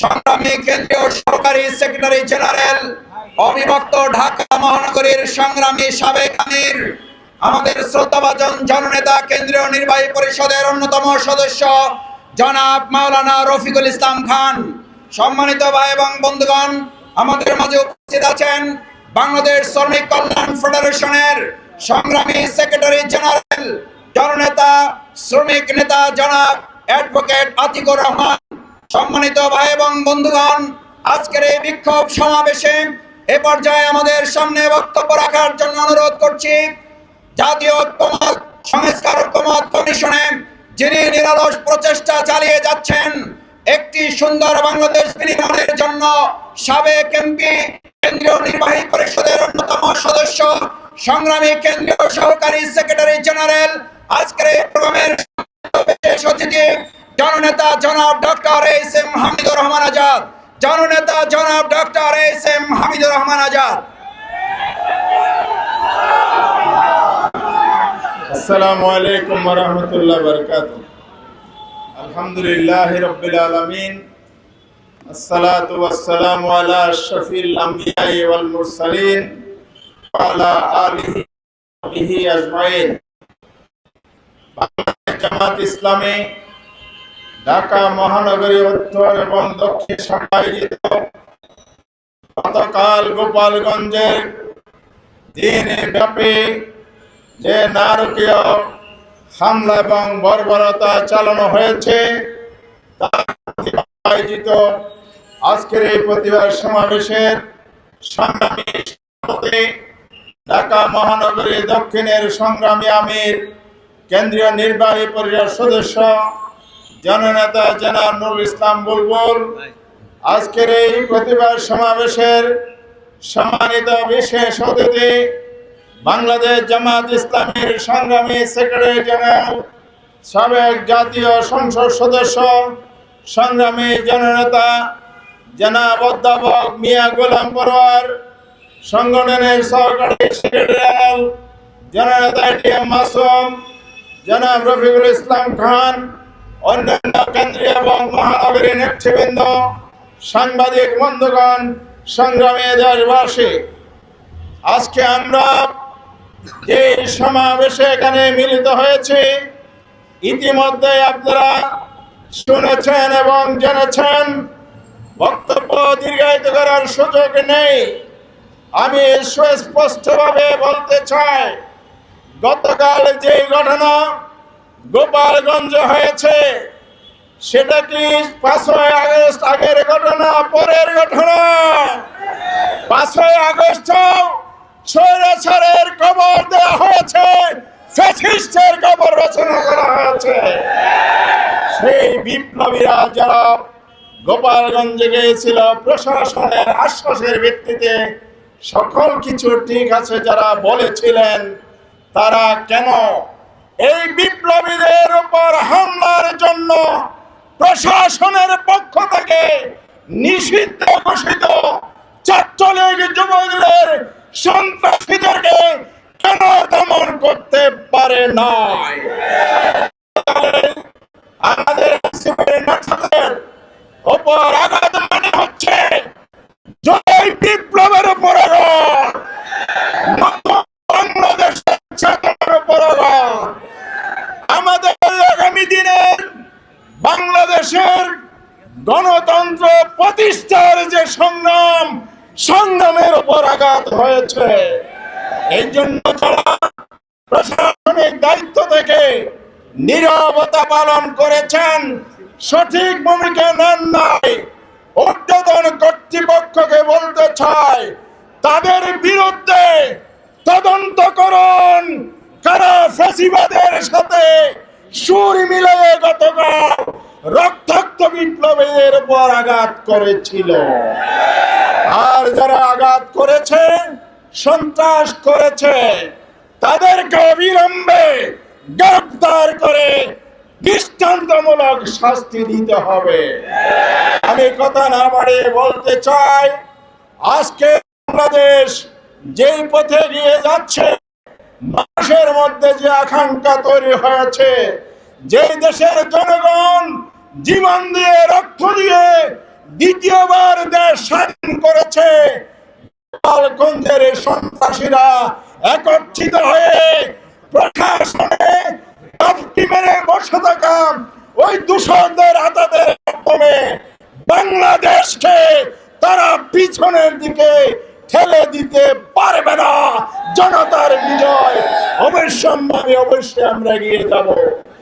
সংগ্রামী কেন্দ্রীয় সরকারি সেক্রেটারি জেনারেল, অবিভক্ত ঢাকা মহানগরীর সংগ্রামী সাবেক আমির, আমাদের শ্রদ্ধাভাজন জননেতা কেন্দ্রীয় নির্বাহী পরিষদের অন্যতম সদস্য জনাব মাওলানা রফিকুল ইসলাম খান। সম্মানিত ভাই এবং বন্ধুগণ, আমাদের মাঝে উপস্থিত আছেন বাংলাদেশ শ্রমিক কল্যাণ ফেডারেশনের সংগ্রামী সেক্রেটারি জেনারেল, জননেতা, শ্রমিক নেতা জনাব অ্যাডভোকেট আতিকুর রহমান। সম্মানিত ভাই এবং বন্ধুগণ, আজকের এই বিক্ষোভ সমাবেশে এ পর্যায়ে আমাদের সামনে বক্তব্য রাখার জন্য অনুরোধ করছি, জাতীয় ঐক্যমত, সংস্কার ঐক্যমত কমিশনে যিনি নিরলস প্রচেষ্টা চালিয়ে যাচ্ছেন, একটি সুন্দর বাংলাদেশ বিনির্মাণের জন্য সাবেক এমপি, কেন্দ্রীয় নির্বাহী পরিষদের অন্যতম সদস্য, সংগ্রামী কেন্দ্রীয় সহকারী সেক্রেটারি জেনারেল, আজকের এই প্রোগ্রামের অতিথি জননেতা জনাব doctor S M Hamidur Rahman Azad. জননেতা জনাব doctor S M Hamidur Rahman Azad. আসসালামু আলাইকুম ওরহমতুল্লাহ বরকাত আলহামদুলিল্লাহ রব্বিল আলামিন। ইসলামী ঢাকা মহানগরী উত্তর এবং দক্ষিণ শাখায় গতকাল গোপালগঞ্জের দিন ব্যাপী যে নারকীয় হামলা এবং বর্বরতা চালানো হয়েছে তার আয়োজিত আজকের এই প্রতিবাদ সমাবেশের সংগ্রামী ঢাকা মহানগরী দক্ষিণের সংগ্রামী আমির, কেন্দ্রীয় নির্বাহী পরিষদ সদস্য জননেতা জনাব নুরুল ইসলাম বুলবুল। আজকের এই প্রতিবাদ সমাবেশের সম্মানিত বিশেষ অতিথি বাংলাদেশ জামাত ইসলামের সংগ্রামী সেক্রেটারি জেনারেল, সাবেক জাতীয় সংসদ সদস্য, সংগ্রামী জননেতা জনাব অধ্যাপক মিয়া গোলাম পরোয়ার, সংগঠনের সহকারী সেক্রেটারি জননেতা এটিএম মাসুম, জনাব রফিকুল ইসলাম খান অন্যান্য কেন্দ্রীয় এবং মহানগরী নেতৃবৃন্দ, সাংবাদিক বন্ধুগণ, সংগ্রামে দেশবাসী, আজকে আমরা যে সমাবেশে এখানে মিলিত হয়েছে ইতিমধ্যে আপনারা শুনেছেন এবং জেনেছেন, বক্তব্য দীর্ঘায়িত করার সুযোগ নেই। আমি সুস্পষ্টভাবে বলতে চাই, গতকাল যে ঘটনা গোপালগঞ্জ হয়েছে। সেটা কি পাঁচই আগস্ট আগের ঘটনা, পরের ঘটনা? পাঁচই আগস্ট স্বৈরাচারের কবর দেওয়া হয়েছে, ফ্যাসিস্টের কবর রচনা করা হয়েছে। সেই বিপ্লবীরা যারা গোপালগঞ্জে গিয়েছিল, প্রশাসনের আশ্বাসের ভিত্তিতে সকল কিছু ঠিক আছে যারা বলেছিলেন, তারা কেন এই বিপ্লবীদের উপর হামলার জন্য প্রশাসনের পক্ষ থেকে নিষিদ্ধ ঘোষিত ছাত্রলীগ যুবকদের সন্ত্রাসীদেরকে কেন দমন করতে পারে নাই? আমাদের উপর আঘাত প্রতিষ্ঠার যে সংগ্রাম, সংগ্রামের উপর আঘাত হয়েছে। এই জন্য যারা প্রশাসনিক দায়িত্ব থেকে নীরবতা পালন করেছেন, সঠিক ভূমিকা নেন নাই। ঊর্ধ্বতন কর্তৃপক্ষকে বলতে চাই, তাদের বিরুদ্ধে তদন্ত করুন। কারা ফ্যাসিবাদের সাথে সুর মিলিয়ে গতকাল রক্তাক্ত বিপ্লবের উপর আঘাত করেছিল। আর যারা আঘাত করেছে, সন্ত্রাস করেছে, তাদেরকে অবিলম্বে গ্রেফতার করে দৃষ্টান্তমূলক শাস্তি দিতে হবে। আমি কথা না বাড়িয়ে বলতে চাই, আজকে বাংলাদেশ যেই পথে গিয়ে যাচ্ছে, মানুষের মধ্যে যে আকাঙ্ক্ষা তৈরি হয়েছে যে দেশের জনগণ জীবন দিয়ে, রক্ত দিয়ে দ্বিতীয়বার দেশ স্বাধীন করেছে। সন্ত্রাসীরা একত্রিত হয়ে প্রশাসনে চাপটি মেরে বসে থাকা ওই দূষণদের আতাদের মাধ্যমে বাংলাদেশকে তারা পিছনের দিকে ঠেলে দিতে পারবে না। জনতার বিজয় অবশ্যম্ভাবী অবশ্যই আমরা এগিয়ে যাব।